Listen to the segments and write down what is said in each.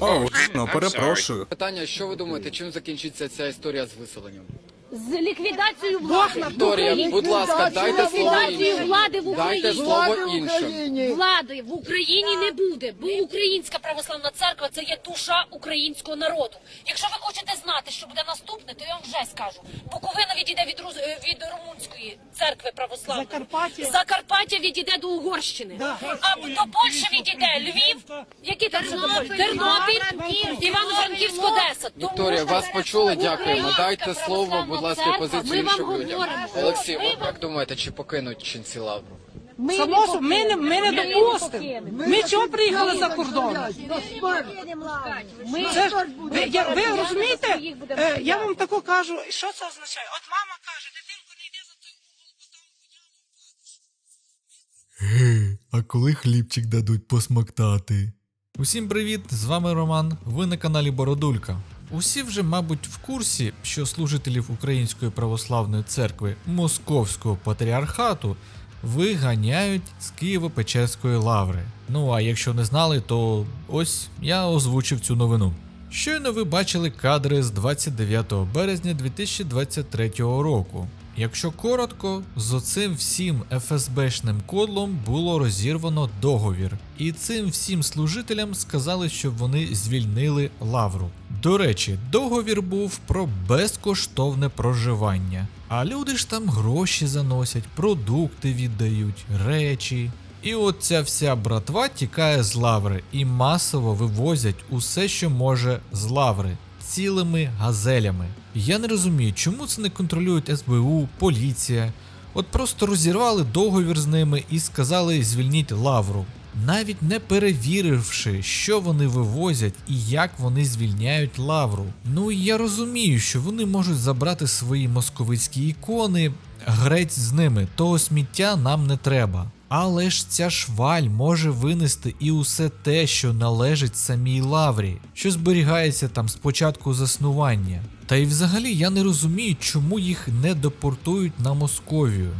О, ну перепрошую. Питання, що ви думаєте, чим закінчиться ця історія з виселенням? З ліквідацією влади. Вікторія, будь ласка, дайте слово ліквідацією іншим. влади в Дайте Україні. слово іншим. Влади в Україні не буде, бо Українська православна церква це є душа українського народу. Якщо ви хочете знати, що буде наступне, то я вам вже скажу. Буковина відійде від Рус- е, від румунської церкви православної. Закарпаття. Закарпаття відійде до Угорщини. А до Польщі відійде Львів, який там Тернопіль, Тернопіль, Івано-Франківськ, Одеса. Тому Вікторія, вас почули, дякуємо. Українська Дайте слово, православна будь ласка, церква, позицію іншим людям. говоримо. Олексій, вам- як думаєте, чи покинуть ченці лавру? Ми Само не собою, ми не, ми не допустимо. Ми чого приїхали за кордон? Ми Це ж, ви, я, ви розумієте, е, я вам тако кажу, що це означає? От мама каже, дитинку не йди за той угол, бо там у яму впадеш. Гей, а коли хлібчик дадуть посмоктати? Усім привіт! З вами Роман. Ви на каналі Бородулька. Усі вже, мабуть, в курсі, що служителів Української православної церкви Московського патріархату виганяють з Києво-Печерської лаври. Ну а якщо не знали, то ось я озвучив цю новину. Щойно ви бачили кадри з 29 березня 2023 року. Якщо коротко, з оцим всім ФСБшним кодлом було розірвано договір, і цим всім служителям сказали, щоб вони звільнили лавру. До речі, договір був про безкоштовне проживання. А люди ж там гроші заносять, продукти віддають, речі. І от ця вся братва тікає з лаври і масово вивозять усе, що може з лаври, цілими газелями. Я не розумію, чому це не контролюють СБУ, поліція. От просто розірвали договір з ними і сказали звільніть лавру, навіть не перевіривши, що вони вивозять і як вони звільняють лавру. Ну і я розумію, що вони можуть забрати свої московицькі ікони, грець з ними, того сміття нам не треба. Але ж ця шваль може винести і усе те, що належить самій лаврі, що зберігається там з початку заснування. Та й взагалі я не розумію, чому їх не депортують на Московію,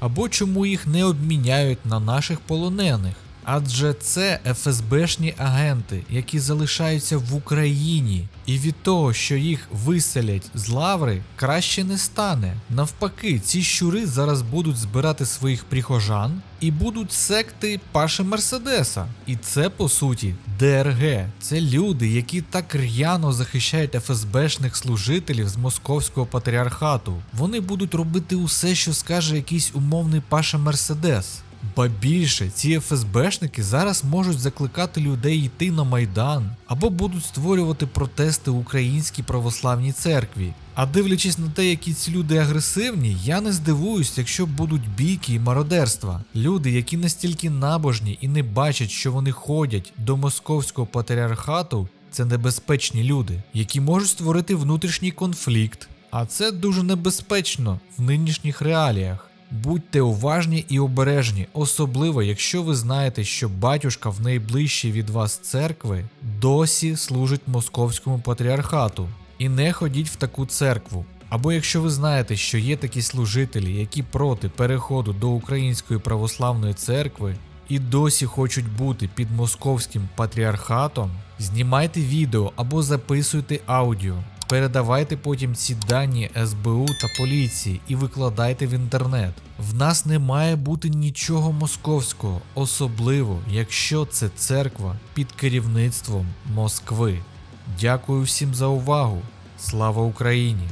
або чому їх не обміняють на наших полонених. Адже це ФСБшні агенти, які залишаються в Україні, і від того, що їх виселять з лаври, краще не стане. Навпаки, ці щури зараз будуть збирати своїх прихожан і будуть секти Паши Мерседеса. І це по суті ДРГ. Це люди, які так р'яно захищають ФСБшних служителів з московського патріархату. Вони будуть робити усе, що скаже якийсь умовний Паша Мерседес. Ба більше, ці ФСБшники зараз можуть закликати людей йти на Майдан або будуть створювати протести в Українській православній церкві. А дивлячись на те, які ці люди агресивні, я не здивуюсь, якщо будуть бійки і мародерства. Люди, які настільки набожні і не бачать, що вони ходять до московського патріархату, це небезпечні люди, які можуть створити внутрішній конфлікт. А це дуже небезпечно в нинішніх реаліях. Будьте уважні і обережні, особливо якщо ви знаєте, що батюшка в найближчій від вас церкви досі служить московському патріархату. І не ходіть в таку церкву. Або якщо ви знаєте, що є такі служителі, які проти переходу до Української православної церкви і досі хочуть бути під московським патріархатом, знімайте відео або записуйте аудіо. Передавайте потім ці дані СБУ та поліції і викладайте в інтернет. В нас не має бути нічого московського, особливо якщо це церква під керівництвом Москви. Дякую всім за увагу. Слава Україні!